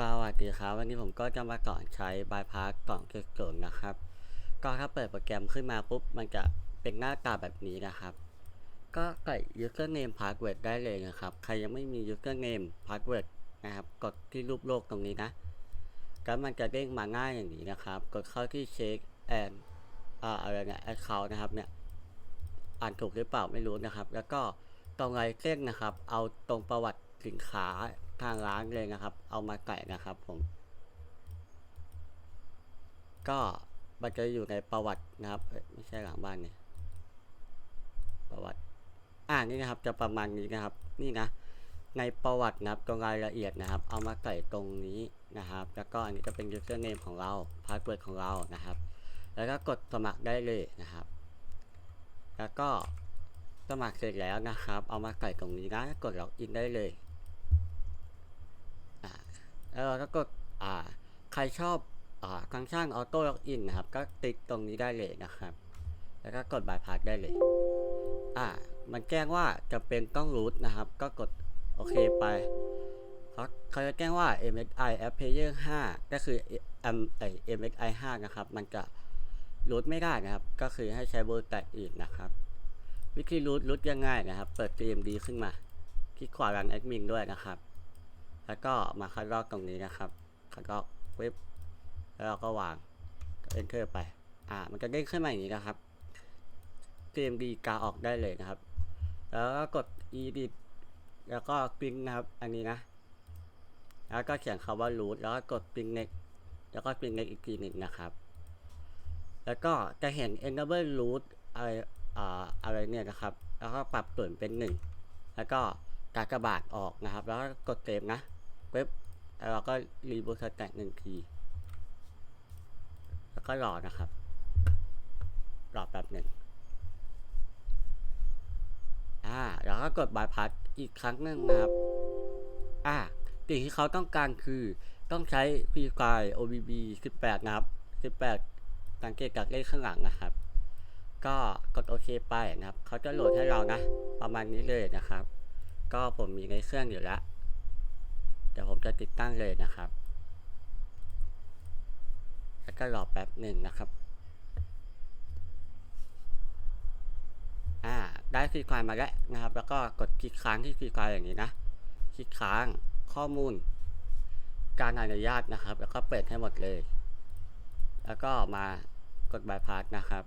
สวัสดีครับ วันนี้ผมก็จะมาสอนใช้บายพาสกล่องเกิดนะครับ ก็ถ้าเปิดโปรแกรมขึ้นมาปุ๊บ มันจะเป็นหน้าตาแบบนี้นะครับ ก็ใส่ username password ได้เลยนะครับ ใครยังไม่มี username password นะครับกดที่รูปโลกตรงนี้นะแล้วมันจะเด้งมาง่ายอย่างนี้นะครับ กดเข้าที่เช็คแอนอ่าอะไรเนี่ย account นะครับเนี่ยอ่านถูกหรือเปล่าไม่รู้นะครับ แล้วก็ตรงไรเส้นนะครับ เอาตรงประวัติสินค้าทางร้านเลยนะครับ เอามาใส่นะครับผม ก็มันจะอยู่ในประวัตินะครับไม่ใช่หลังบ้านเนี่ยประวัติ อ่านี่นะครับ จะประมาณนี้นะครับ นี่นะ ในประวัตินะครับตรงรายละเอียดนะครับ เอามาใส่ตรงนี้นะครับ แล้วก็อันนี้จะเป็น username ของเรา password ของเรานะครับ แล้วก็กดสมัครได้เลยนะครับ แล้วก็สมัครเสร็จแล้วนะครับ เอามาใส่ตรงนี้นะ กดล็อกอินได้เลย แล้วเราก็กดอ่าใครชอบอ่าฟังก์ชันออโต้ล็อกอินนะครับ ก็ติ๊กตรงนี้ได้เลยนะครับ แล้วก็กดบายพาสได้เลยอ่ามันแจ้งว่าจะเป็นต้องรูทนะครับ ก็กดโอเคไปเขาเขาจะแจ้งว่า MSI App Player 5 ก็คือ M ไอ MSI 5 นะครับ มันจะรูทไม่ได้นะครับ ก็คือให้ใช้โบรแตกอื่นนะครับ วิธีรูทรูทยังไงนะครับ เปิด TMD ขึ้นมา คลิกขวารันแอดมินด้วยนะครับ แล้วก็มาคัดลอกตรงนี้นะครับ คัดลอกเว็บแล้วเราก็วาง enter ไป อ่า มันจะเด้งขึ้นมาอย่างนี้นะครับ TMD กาออกได้เลยนะครับ แล้วก็กด edit แล้วก็พิงนะครับ อันนี้นะ แล้วก็เขียนคำว่า root แล้วก็กดพิง next แล้วก็พิง next อีกทีหนึ่งนะครับ แล้วก็จะเห็น enable root อะไรอ่าอะไรเนี่ยนะครับ แล้วก็ปรับส่วนเป็นหนึ่ง แล้วก็กากบาทออกนะครับ แล้วก็กดเซฟนะ เว็บแล้วเราก็รีบูตสแต็กหนึ่งที แล้วก็รอนะครับ รอแป๊บหนึ่งอ่าแล้วก็กดบายพาสอีกครั้งหนึ่งนะครับ อ่าสิ่งที่เขาต้องการคือต้องใช้ฟรีไฟล์ OBB 18 นะครับ 18 สังเกตจากเลขข้างหลังนะครับ ก็กดโอเคไปนะครับ เขาจะโหลดให้เรานะ ประมาณนี้เลยนะครับ ก็ผมมีในเครื่องอยู่แล้ว เดี๋ยวผมจะติดตั้งเลยนะครับ แล้วก็รอแป๊บหนึ่งนะครับ อ่า ได้ฟรีไฟล์มาแล้วนะครับ แล้วก็กดคลิกค้างที่ฟรีไฟล์อย่างนี้นะ คลิกค้างข้อมูล การอนุญาตนะครับ แล้วก็เปิดให้หมดเลย แล้วก็มากดบายพาสนะครับ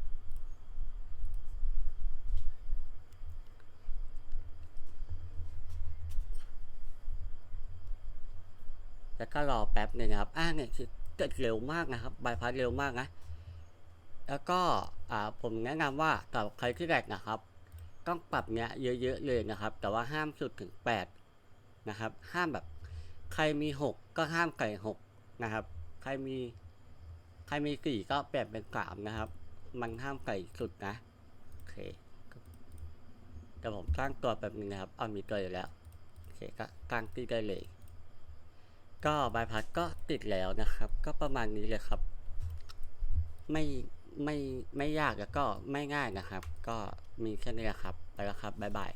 แล้วก็รอแป๊บหนึ่งครับอ่าเนี่ยคือเกิดเร็วมากนะครับบายพาสเร็วมากนะ แล้วก็อ่าผมแนะนำว่ากับใครที่แรกนะครับ ต้องปรับเนี้ยเยอะๆเลยนะครับ แต่ว่าห้ามสุดถึงแปดนะครับ ห้ามแบบใครมีหกก็ห้ามไก่หกนะครับ ใครมีใครมีสี่ก็เปลเป็นสามนะครับ มันห้ามไก่สุดนะ โอเคเดี๋ยวผมสร้างตัวแบบนึงนะครับ เอามีตัวอยู่แล้ว โอเคก็ตั้งที่ได้เลย ก็บายพัดก็ติดแล้วนะครับ ก็ประมาณนี้เลยครับ ไม่ไม่ไม่ยากแล้วก็ไม่ง่ายนะครับ ก็มีแค่นี้แหละครับ ไปแล้วครับบ๊ายบาย